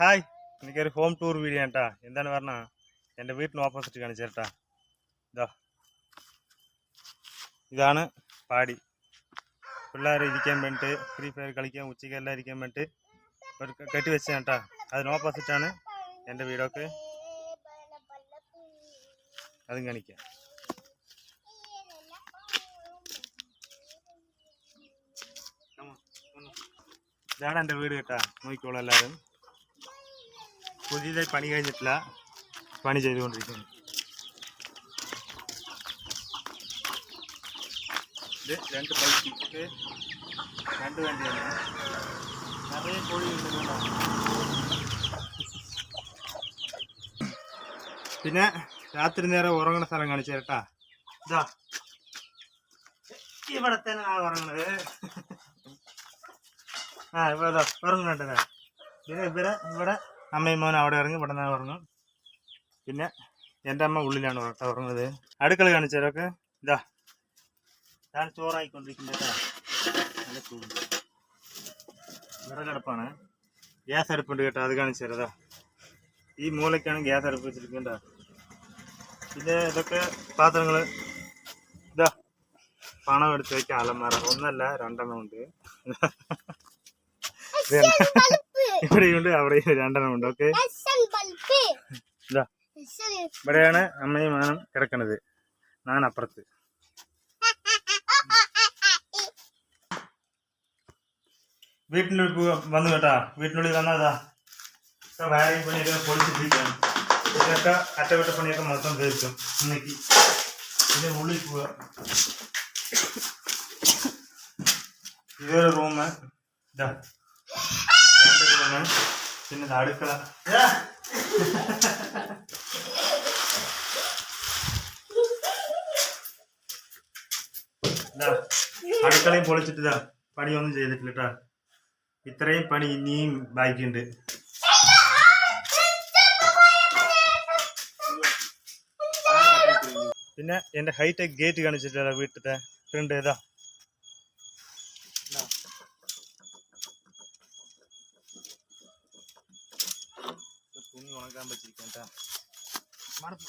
Hi എനിക്കൊരു home tour video കേട്ടാ എന്താണ് പറഞ്ഞാൽ എന്റെ വീട്ടിന് ഓപ്പോസിറ്റ് കാണിച്ചു കേട്ടാ ഇതാ ഇതാണ് പാടി. പിള്ളേർ ഇരിക്കാൻ വേണ്ടിയിട്ട് ഫ്രീ ഫയർ കളിക്കാൻ ഉച്ചയ്ക്ക് എല്ലാം ഇരിക്കാൻ വേണ്ടിയിട്ട് ഒരു കെട്ടി വെച്ച കേട്ടാ അതിന് ഓപ്പോസിറ്റാണ് എന്റെ വീടൊക്കെ അതും കാണിക്കാം. ഇതാണ് എന്റെ വീട് കേട്ടാ നോക്കിക്കോളൂ എല്ലാവരും. പുതിയതായി പണി കഴിഞ്ഞിട്ടില്ല പണി ചെയ്തുകൊണ്ടിരിക്കുന്നു ഇത് രണ്ട് ബൈക്ക് ഇത് രണ്ട് വണ്ടിയാണ് നിറയെ കോഴി ഉണ്ട് പിന്നെ രാത്രി നേരം ഉറങ്ങുന്ന സ്ഥലം കാണിച്ചു കേട്ടാ ഇതാ ഇവിടെ തന്നെ ആ ഉറങ്ങണത് ആ ഇവിടെ ഇതാ ഉറങ്ങുന്നുണ്ട് പിന്നെ ഇവരെ ഇവിടെ അമ്മയും മോനും അവിടെ ഇറങ്ങി ഇവിടെ നിന്ന് ഉറങ്ങും. പിന്നെ എന്റെ അമ്മ ഉള്ളിലാണ് ഉറ- ഉറങ്ങുന്നത്. അടുക്കള കാണിച്ചാലൊക്കെ ഇതാ. ഞാൻ ചോറായിക്കൊണ്ടിരിക്കുന്നത് കേട്ടോ. നല്ല ചൂട്. വിറകടുപ്പാണ്. ഗ്യാസ് അടുപ്പുണ്ട് കേട്ടോ അത് കാണിച്ചു ഈ മൂലയ്ക്കാണ് ഗ്യാസ് അടുപ്പ് വെച്ചിരിക്കേണ്ട പിന്നെ ഇതൊക്കെ പാത്രങ്ങൾ ഇതാ. പണം എടുത്ത് വയ്ക്കാൻ അലമാറ ഒന്നല്ല രണ്ടെണ്ണം ഉണ്ട്. ഇവിടെയുണ്ട് അവിടെയും രണ്ടെണ്ണം ഉണ്ട് ഓക്കെ ഇതാ ഇവിടെയാണ് അമ്മയും മാനം കിടക്കണത്. ഞാൻ അപ്പുറത്ത്. വീട്ടിനുള്ളിൽ വന്നു കേട്ടാ. വീട്ടിനുള്ളിൽ വന്നതാ വയറിങ് പണിയൊക്കെ പൊളിച്ചിട്ടിരിക്കുകയാണ് ഇതിനൊക്കെ അറ്റകുറ്റപ്പണിയൊക്കെ മൊത്തം തീർക്കും ഇന്നേക്ക് ഇതിന്റെ ഉള്ളിൽ പോവുക ഇതൊരു റൂമ്. ഇതാ റൂം പിന്നെ അടുക്കള. അടുക്കളയും പൊളിച്ചിട്ട് ഇതാ പണിയൊന്നും ചെയ്തിട്ടില്ല കേട്ടാ ഇത്രയും പണി ഇനിയും ബാക്കിയുണ്ട്. പിന്നെ എന്റെ ഹൈടെക് ഗേറ്റ് കാണിച്ചിട്ടില്ല വീട്ടിലത്തെ ഫ്രണ്ട് ഏതാ ഇതാ. ഇത് തുണി ഉണക്കാൻ പറ്റിരിക്കാം കേട്ടാ മടപ്പ്.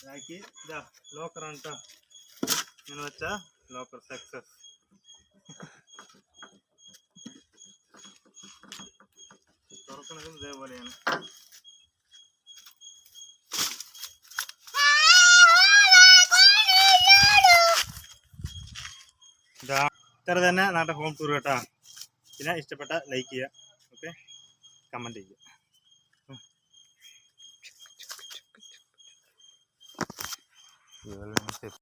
ഇതാക്കി. ഇതാ ലോക്കറാണ് കേട്ടോ ഇങ്ങനെ വെച്ചാ ലോക്കർ സക്സസ് തുറക്കണതും ഇതേപോലെയാണ്. ഇതാ ഇത്ര തന്നെ നാട്ടെ ഹോം ടൂർ കേട്ടോ. പിന്നെ ഇഷ്ടപ്പെട്ട ലൈക്ക് ചെയ്യുക. ഓക്കെ കമന്റ് ചെയ്യുക. que